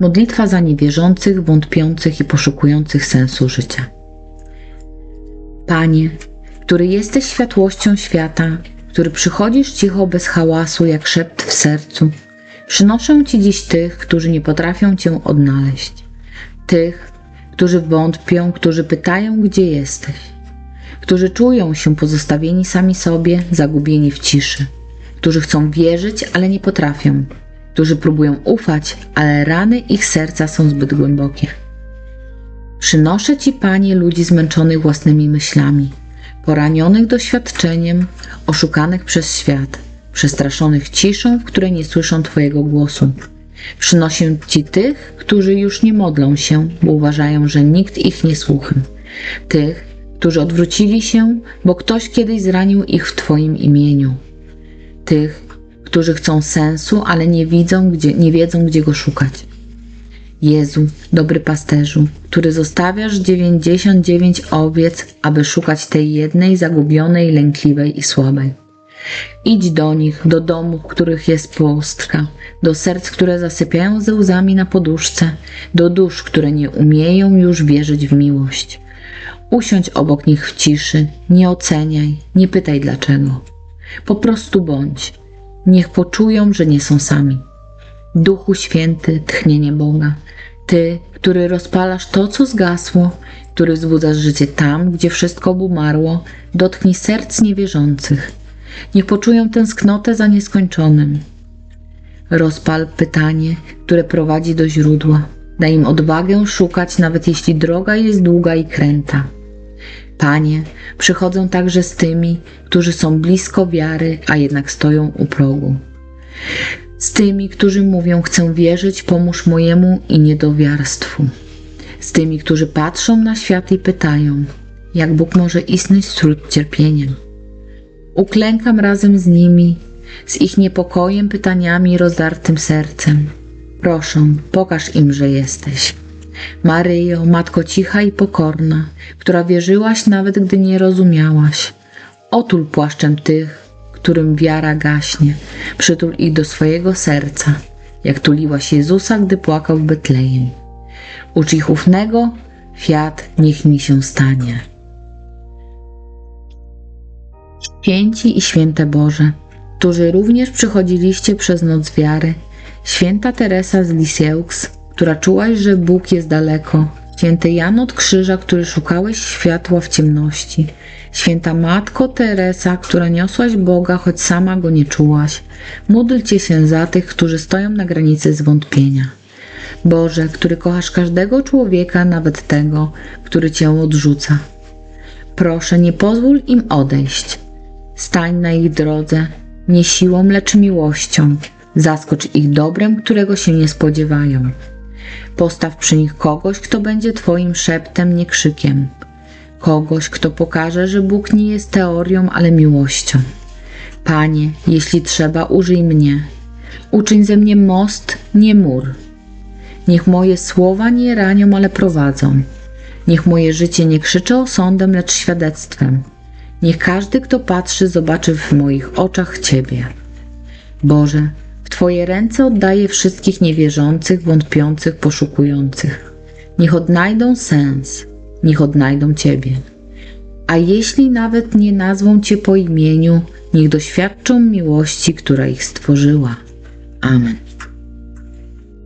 Modlitwa za niewierzących, wątpiących i poszukujących sensu życia. Panie, który jesteś światłością świata, który przychodzisz cicho bez hałasu, jak szept w sercu, przynoszę Ci dziś tych, którzy nie potrafią Cię odnaleźć. Tych, którzy wątpią, którzy pytają, gdzie jesteś. Którzy czują się pozostawieni sami sobie, zagubieni w ciszy. Którzy chcą wierzyć, ale nie potrafią. Którzy próbują ufać, ale rany ich serca są zbyt głębokie. Przynoszę Ci, Panie, ludzi zmęczonych własnymi myślami, poranionych doświadczeniem, oszukanych przez świat, przestraszonych ciszą, w której nie słyszą Twojego głosu. Przynoszę Ci tych, którzy już nie modlą się, bo uważają, że nikt ich nie słucha. Tych, którzy odwrócili się, bo ktoś kiedyś zranił ich w Twoim imieniu. Tych, którzy chcą sensu, ale nie widzą, gdzie, nie wiedzą, gdzie go szukać. Jezu, dobry pasterzu, który zostawiasz 99 owiec, aby szukać tej jednej zagubionej, lękliwej i słabej. Idź do nich, do domów, których jest płostka, do serc, które zasypiają ze łzami na poduszce, do dusz, które nie umieją już wierzyć w miłość. Usiądź obok nich w ciszy, nie oceniaj, nie pytaj dlaczego. Po prostu bądź. Niech poczują, że nie są sami. Duchu Święty, tchnienie Boga, Ty, który rozpalasz to, co zgasło, który wzbudzasz życie tam, gdzie wszystko obumarło, dotknij serc niewierzących. Niech poczują tęsknotę za nieskończonym. Rozpal pytanie, które prowadzi do źródła. Daj im odwagę szukać, nawet jeśli droga jest długa i kręta. Panie, przychodzą także z tymi, którzy są blisko wiary, a jednak stoją u progu. Z tymi, którzy mówią: Chcę wierzyć, pomóż mojemu i niedowiarstwu. Z tymi, którzy patrzą na świat i pytają: Jak Bóg może istnieć wśród cierpienia? Uklękam razem z nimi, z ich niepokojem, pytaniami i rozdartym sercem. Proszę, pokaż im, że jesteś. Maryjo, Matko cicha i pokorna, która wierzyłaś nawet gdy nie rozumiałaś. Otul płaszczem tych, którym wiara gaśnie, przytul ich do swojego serca, jak tuliłaś Jezusa, gdy płakał w Betlejem. Ucz ich ufnego, fiat niech mi się stanie. Święci i święte Boże, którzy również przychodziliście przez noc wiary, święta Teresa z Lisieux, która czułaś, że Bóg jest daleko, święty Jan od Krzyża, który szukałeś światła w ciemności, święta Matko Teresa, która niosłaś Boga, choć sama go nie czułaś, módlcie się za tych, którzy stoją na granicy zwątpienia. Boże, który kochasz każdego człowieka, nawet tego, który cię odrzuca. Proszę, nie pozwól im odejść. Stań na ich drodze, nie siłą, lecz miłością. Zaskocz ich dobrem, którego się nie spodziewają. Postaw przy nich kogoś, kto będzie Twoim szeptem, nie krzykiem. Kogoś, kto pokaże, że Bóg nie jest teorią, ale miłością. Panie, jeśli trzeba, użyj mnie. Uczyń ze mnie most, nie mur. Niech moje słowa nie ranią, ale prowadzą. Niech moje życie nie krzyczy osądem, lecz świadectwem. Niech każdy, kto patrzy, zobaczy w moich oczach Ciebie. Boże, Twoje ręce oddaję wszystkich niewierzących, wątpiących, poszukujących. Niech odnajdą sens, niech odnajdą Ciebie. A jeśli nawet nie nazwą Cię po imieniu, niech doświadczą miłości, która ich stworzyła. Amen.